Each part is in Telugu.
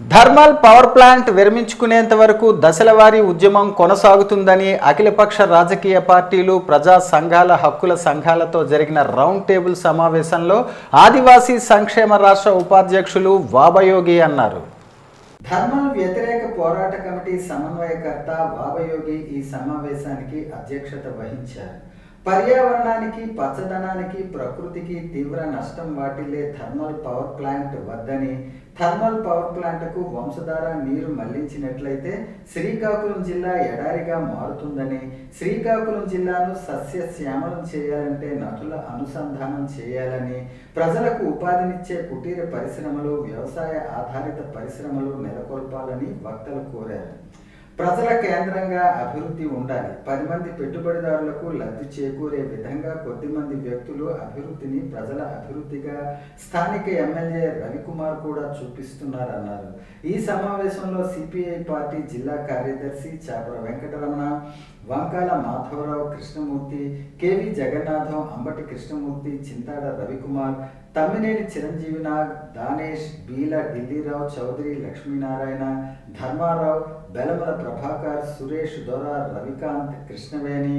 థర్మల్ పవర్ ప్లాంట్ విరమించుకునేంత వరకు దశలవారీ ఉద్యమం కొనసాగుతుందని అఖిలపక్ష రాజకీయ పార్టీలు ప్రజా సంఘాల హక్కుల సంఘాలతో జరిగిన రౌండ్ టేబుల్ సమావేశంలో ఆదివాసీ సంక్షేమ రాష్ట్ర ఉపాధ్యక్షులు వాబయోగి అన్నారు. ధర్మల్ వ్యతిరేక పోరాట కమిటీ సమన్వయకర్త వాబయోగి ఈ సమావేశానికి అధ్యక్షత వహించారు. పర్యావరణానికి పచ్చదనానికి ప్రకృతికి తీవ్ర నష్టం వాటిల్లే థర్మల్ పవర్ ప్లాంట్ వద్దని థర్మల్ పవర్ ప్లాంట్కు వంశధార నీరు మళ్ళించినట్లయితే శ్రీకాకుళం జిల్లా ఎడారిగా మారుతుందని శ్రీకాకుళం జిల్లాను సస్యశ్యామలం చేయాలంటే నటుల అనుసంధానం చేయాలని ప్రజలకు ఉపాధినిచ్చే కుటీర పరిశ్రమలు వ్యవసాయ ఆధారిత పరిశ్రమలు నెలకొల్పాలని వక్తలు కోరారు. ప్రజల కేంద్రంగా అభివృద్ధి ఉండాలి. పది మంది పెట్టుబడిదారులకు లబ్ధి చేకూరే విధంగా కొద్ది మంది వ్యక్తులు అభివృద్ధిని ప్రజల అభివృద్ధిగా స్థానిక ఎమ్మెల్యే రవికుమార్ కూడా చూపిస్తున్నారన్నారు. ఈ సమావేశంలో సిపిఐ పార్టీ జిల్లా కార్యదర్శి చాపర వెంకటరమణ వంకాల మాధవరావు కృష్ణమూర్తి కేవి జగన్నాథం అంబటి కృష్ణమూర్తి చింతాడ రవికుమార్ తమ్మినేని చిరంజీవి నాగ్ దానేష్ బీల ఢిల్లీరావు చౌదరి లక్ష్మీనారాయణ ధర్మారావు బెలమల ప్రభాకర్ సురేష్ దొర రవికాంత్ కృష్ణవేణి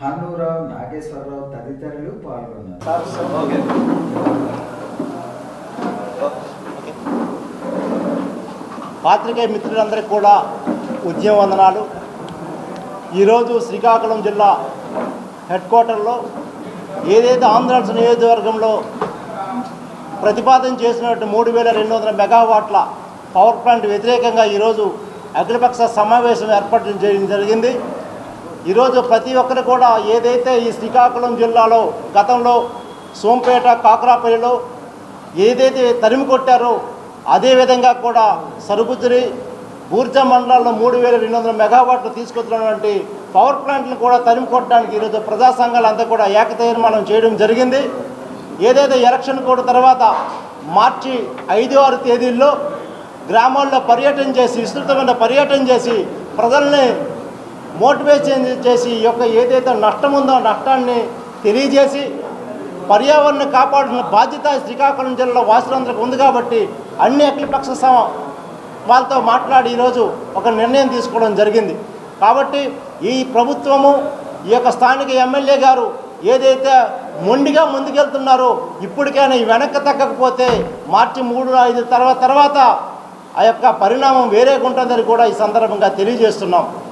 హన్నూరావు నాగేశ్వరరావు తదితరులు పాల్గొన్నారు. పాత్రికేయ మిత్రులందరికీ కూడా ఉద్యమ వందనాలు ఈరోజు శ్రీకాకుళం జిల్లా హెడ్ క్వార్టర్లో ఏదైతే ఆంధ్రాన్స్ నియోజకవర్గంలో ప్రతిపాదన చేసినటువంటి మూడు వేల రెండు వందల మెగావాట్ల పవర్ ప్లాంట్ వ్యతిరేకంగా ఈరోజు అఖిలపక్ష సమావేశం ఏర్పాటు చేయడం జరిగింది. ఈరోజు ప్రతి ఒక్కరు కూడా ఏదైతే ఈ శ్రీకాకుళం జిల్లాలో గతంలో సోంపేట కాకరాపల్లిలో ఏదైతే తరిమి కొట్టారో అదేవిధంగా కూడా సరుబుజ్జిరి బూర్జా మండలాల్లో మూడు వేల రెండు వందల మెగావాట్లు తీసుకొచ్చినటువంటి పవర్ ప్లాంట్లను కూడా తరిమి కొట్టడానికి ఈరోజు ప్రజా సంఘాలంతా కూడా ఏక తీర్మానం చేయడం జరిగింది. ఏదైతే ఎలక్షన్ కోడ్ తర్వాత మార్చి ఐదు ఆరు తేదీల్లో గ్రామాల్లో పర్యటన చేసి విస్తృతమైన పర్యటన చేసి ప్రజల్ని మోటివేషన్ చేసి ఈ యొక్క ఏదైతే నష్టం ఉందో నష్టాన్ని తెలియజేసి పర్యావరణం కాపాడుతున్న బాధ్యత శ్రీకాకుళం జిల్లా వాసులందరికీ ఉంది కాబట్టి అన్ని అఖిలపక్ష సమ వాళ్ళతో మాట్లాడి ఈరోజు ఒక నిర్ణయం తీసుకోవడం జరిగింది. కాబట్టి ఈ ప్రభుత్వము ఈ యొక్క స్థానిక ఎమ్మెల్యే గారు ఏదైతే మొండిగా ముందుకెళ్తున్నారో ఇప్పటికైనా వెనక్కి తగ్గకపోతే మార్చి మూడు ఐదు తర్వాత తర్వాత ఆ యొక్క పరిణామం వేరేగా ఉంటుందని కూడా ఈ సందర్భంగా తెలియజేస్తున్నాం.